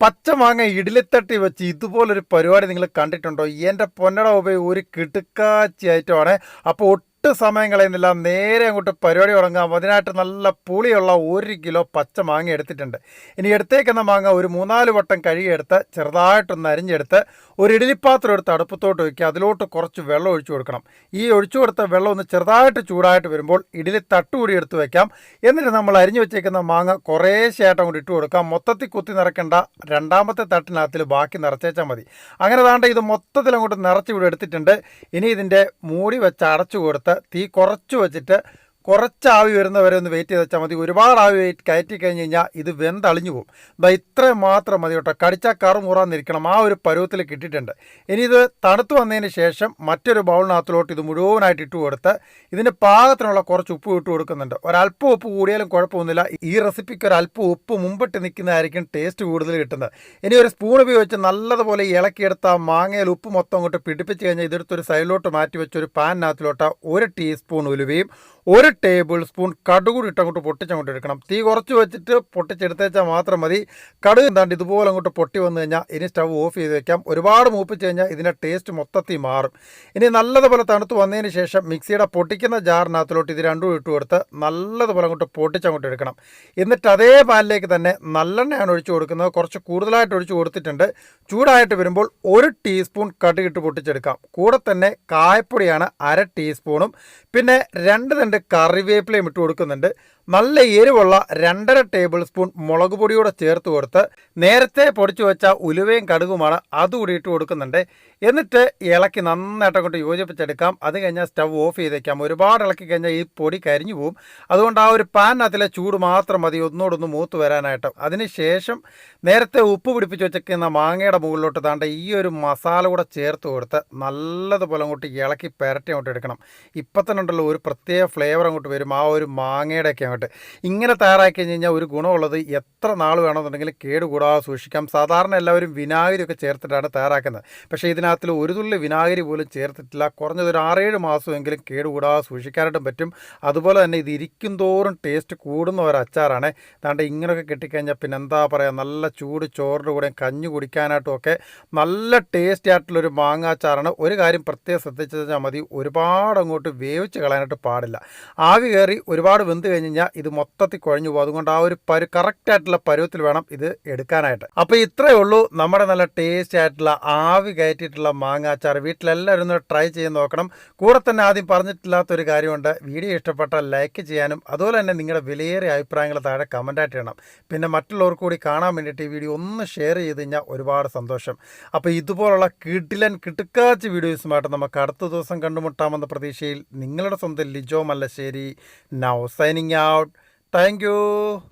പച്ച മാങ്ങ ഇഡലിത്തട്ടി വെച്ച് ഇതുപോലൊരു പരിപാടി നിങ്ങൾ കണ്ടിട്ടുണ്ടോ? എന്റെ പൊന്നട ഉപയോഗം ഒരു കിടുക്കാച്ചി ഐറ്റമാണ് അപ്പോൾ ഒട്ടും സമയം കളയുന്നില്ല. നേരെ അങ്ങോട്ട് പരിപാടി തുടങ്ങാം. അതിനായിട്ട് നല്ല പുളിയുള്ള ഒരു കിലോ പച്ച മാങ്ങ എടുത്തിട്ടുണ്ട്. ഇനി എടുത്തേക്കുന്ന മാങ്ങ ഒരു മൂന്നാൽ വട്ടം കഴുകിയെടുത്ത് ചെറുതായിട്ടൊന്ന് അരിഞ്ഞെടുത്ത് ഒരു ഇഡലിപ്പാത്രം എടുത്ത് അടുപ്പത്തോട്ട് വയ്ക്കുക അതിലോട്ട് കുറച്ച് വെള്ളം ഒഴിച്ചു കൊടുക്കണം. ഈ ഒഴിച്ചു കൊടുത്ത വെള്ളം ഒന്ന് ചെറുതായിട്ട് ചൂടായിട്ട് വരുമ്പോൾ ഇഡലി തട്ടുകൂടി എടുത്ത് വയ്ക്കാം എന്നിട്ട് നമ്മൾ അരിഞ്ഞു വെച്ചേക്കുന്ന മാങ്ങ കുറേശ്ശായിട്ട് അങ്ങോട്ട് ഇട്ട് കൊടുക്കാം. മൊത്തത്തിൽ കുത്തി നിറയ്ക്കേണ്ട. രണ്ടാമത്തെ തട്ടിനകത്തിൽ ബാക്കി നിറച്ചേച്ചാൽ മതി. അങ്ങനെ താണ്ട് ഇത് മൊത്തത്തിൽ അങ്ങോട്ട് നിറച്ച് ഇവിടെ എടുത്തിട്ടുണ്ട്. ഇനി ഇതിന്റെ മൂടി വെച്ച് അടച്ചു കൊടുത്ത് തീ കുറച്ച് വെച്ചിട്ട് കുറച്ച് ആവി വരുന്നവരെ ഒന്ന് വെയിറ്റ് ചെയ്ത് വെച്ചാൽ മതി. ഒരുപാട് ആവി കയറ്റി കഴിഞ്ഞ് കഴിഞ്ഞാൽ ഇത് വെന്തളിഞ്ഞു പോകും. ദാ ഇത്ര മാത്രം മതി കേട്ടോ. കടിച്ചാൽ കറു മുറാന്നിരിക്കണം ആ ഒരു പരുവത്തിൽ കിട്ടിയിട്ടുണ്ട്. ഇനി ഇത് തണുത്ത് വന്നതിന് ശേഷം മറ്റൊരു ബൗളിനകത്തിലോട്ട് ഇത് മുഴുവനായിട്ട് ഇട്ട് കൊടുത്ത് ഇതിന് പാകത്തിനുള്ള കുറച്ച് ഉപ്പ് ഇട്ട് കൊടുക്കുന്നുണ്ട്. ഒരല്പം ഉപ്പ് കൂടിയാലും കുഴപ്പമൊന്നുമില്ല. ഈ റെസിപ്പിക്ക് ഒരല്പം ഉപ്പ് മുമ്പിട്ട് നിൽക്കുന്നതായിരിക്കും ടേസ്റ്റ് കൂടുതൽ കിട്ടുന്നത്. ഇനി ഒരു സ്പൂൺ ഉപയോഗിച്ച് നല്ലതുപോലെ ഇളക്കിയെടുത്ത മാങ്ങയിൽ ഉപ്പ് മൊത്തം അങ്ങോട്ട് പിടിപ്പിച്ച് കഴിഞ്ഞാൽ ഇതെടുത്തൊരു സൈഡിലോട്ട് മാറ്റി വെച്ച് ഒരു പാനിനകത്തിലോട്ട് ഒരു ടീസ്പൂൺ ഉലുവയും ഒരു ടേബിൾ സ്പൂൺ കടുകൂടി ഇട്ട് അങ്ങോട്ട് പൊട്ടിച്ചങ്ങോട്ട് എടുക്കണം തീ കുറച്ച് വെച്ചിട്ട് പൊട്ടിച്ചെടുത്തേച്ചാൽ മാത്രം മതി. കടുക് എന്താണ്ട് ഇതുപോലെ അങ്ങോട്ട് പൊട്ടി വന്നു കഴിഞ്ഞാൽ ഇനി സ്റ്റവ് ഓഫ് ചെയ്ത് വെക്കാം. ഒരുപാട് മൂപ്പിച്ച് കഴിഞ്ഞാൽ ഇതിന്റെ ടേസ്റ്റ് മൊത്തത്തിൽ മാറും. ഇനി നല്ലതുപോലെ തണുത്ത് വന്നതിന് ശേഷം മിക്സിയുടെ പൊട്ടിക്കുന്ന ജാറിനകത്തിലോട്ട് ഇത് രണ്ടും ഇട്ട് കൊടുത്ത് നല്ലതുപോലെ അങ്ങോട്ട് പൊട്ടിച്ചങ്ങോട്ട് എടുക്കണം എന്നിട്ട് അതേ പാനിലേക്ക് തന്നെ നല്ലെണ്ണയാണ് ഒഴിച്ചു കൊടുക്കുന്നത്. കുറച്ച് കൂടുതലായിട്ട് ഒഴിച്ചു കൊടുത്തിട്ടുണ്ട്. ചൂടായിട്ട് വരുമ്പോൾ ഒരു ടീസ്പൂൺ കടുകിട്ട് പൊട്ടിച്ചെടുക്കാം. കൂടെ തന്നെ കായപ്പൊടിയാണ് അര ടീസ്പൂണും. പിന്നെ രണ്ട് തണ്ട് കറിവേപ്പിലയും ഇട്ട് കൊടുക്കുന്നുണ്ട്. നല്ല എരിവുള്ള രണ്ടര ടേബിൾ സ്പൂൺ മുളക് പൊടിയോടെ ചേർത്ത് കൊടുത്ത് നേരത്തെ പൊടിച്ചു വെച്ച ഉലുവയും കടുകുമാണ് അതുകൂടി ഇട്ട് കൊടുക്കുന്നുണ്ട്. എന്നിട്ട് ഇളക്കി നന്നായിട്ട് അങ്ങോട്ട് യോജിപ്പിച്ചെടുക്കാം. അത് കഴിഞ്ഞാൽ സ്റ്റവ് ഓഫ് ചെയ്തേക്കാം ഒരുപാട് ഇളക്കി കഴിഞ്ഞാൽ ഈ പൊടി കരിഞ്ഞു പോകും അതുകൊണ്ട് ആ ഒരു പാനിനകത്തിലെ ചൂട് മാത്രം മതി. ഒന്നോടൊന്ന് മൂത്ത് വരാനായിട്ട്. അതിനുശേഷം നേരത്തെ ഉപ്പ് പിടിപ്പിച്ച് വെച്ചിരിക്കുന്ന മാങ്ങയുടെ മുകളിലോട്ട് താണ്ട ഈ ഒരു മസാല കൂടെ ചേർത്ത് കൊടുത്ത് നല്ലതുപോലെ അങ്ങോട്ട് ഇളക്കി പെരട്ടി അങ്ങോട്ട് എടുക്കണം. ഇപ്പം തന്നെ ഉണ്ടല്ലോ ഒരു പ്രത്യേക ഫ്ലേവർ അങ്ങോട്ട് വരും. ആ ഒരു മാങ്ങയുടെയൊക്കെ അങ്ങോട്ട് ഇങ്ങനെ തയ്യാറാക്കി കഴിഞ്ഞ് കഴിഞ്ഞാൽ ഒരു ഗുണമുള്ളത് എത്ര നാൾ വേണമെന്നുണ്ടെങ്കിൽ കേടുകൂടാതെ സൂക്ഷിക്കാം. സാധാരണ എല്ലാവരും വിനാഗിരിയൊക്കെ ചേർത്തിട്ടാണ് തയ്യാറാക്കുന്നത്. പക്ഷേ ഇതിനകത്തിൽ ഒരു തുള്ളി വിനാഗിരി പോലും ചേർത്തിട്ടില്ല. കുറഞ്ഞത് ഒരു ആറേഴ് മാസമെങ്കിലും കേടുകൂടാതെ സൂക്ഷിക്കാനായിട്ടും പറ്റും. അതുപോലെ തന്നെ ഇത് ഇരിക്കും തോറും ടേസ്റ്റ് കൂടുന്ന ഒരു അച്ചാറാണ്. അതാണ്ട് ഇങ്ങനെയൊക്കെ കിട്ടിക്കഴിഞ്ഞാൽ പിന്നെ എന്താ പറയുക നല്ല ചൂട് ചോറിന്റെ കൂടെ കഞ്ഞി കുടിക്കാനായിട്ടും ഒക്കെ നല്ല ടേസ്റ്റി ആയിട്ടുള്ളൊരു മാങ്ങാച്ചാറാണ് ഒരു കാര്യം പ്രത്യേകം ശ്രദ്ധിച്ചു കഴിഞ്ഞാൽ മതി ഒരുപാട് അങ്ങോട്ട് വേവിച്ച് കളയാനായിട്ട് പാടില്ല. ആവി കയറി ഒരുപാട് വെന്ത് കഴിഞ്ഞ് കഴിഞ്ഞാൽ ഇത് മൊത്തത്തിൽ കുഴഞ്ഞു പോകും. അതുകൊണ്ട് ആ ഒരു പരു കറക്റ്റ് ആയിട്ടുള്ള പരുവത്തിൽ വേണം ഇത് എടുക്കാനായിട്ട്. അപ്പോൾ ഇത്രയേ ഉള്ളൂ. നമ്മുടെ നല്ല ടേസ്റ്റ് ആയിട്ടുള്ള ആവി കയറ്റിയിട്ടുള്ള മാങ്ങാച്ചാർ വീട്ടിലെല്ലാവരും ഒന്ന് ട്രൈ ചെയ്ത് നോക്കണം. കൂടെ തന്നെ ആദ്യം പറഞ്ഞിട്ടില്ലാത്തൊരു കാര്യമുണ്ട്. വീഡിയോ ഇഷ്ടപ്പെട്ടാൽ ലൈക്ക് ചെയ്യാനും അതുപോലെ തന്നെ നിങ്ങളുടെ വിലയേറിയ അഭിപ്രായങ്ങൾ താഴെ കമന്റായിട്ട് ചെയ്യണം പിന്നെ മറ്റുള്ളവർക്ക് കൂടി കാണാൻ വേണ്ടിയിട്ട് ഈ വീഡിയോ ഒന്ന് ഷെയർ ചെയ്ത് കഴിഞ്ഞാൽ ഒരുപാട് സന്തോഷം. അപ്പോൾ ഇതുപോലുള്ള കിടിലൻ കിട്ടുക്കാച്ച് വീഡിയോസുമായിട്ട് നമുക്ക് അടുത്ത ദിവസം കണ്ടുമുട്ടാമെന്ന പ്രതീക്ഷയിൽ നിങ്ങളുടെ സ്വന്തം Lijo Mallassery now signing out. Thank you.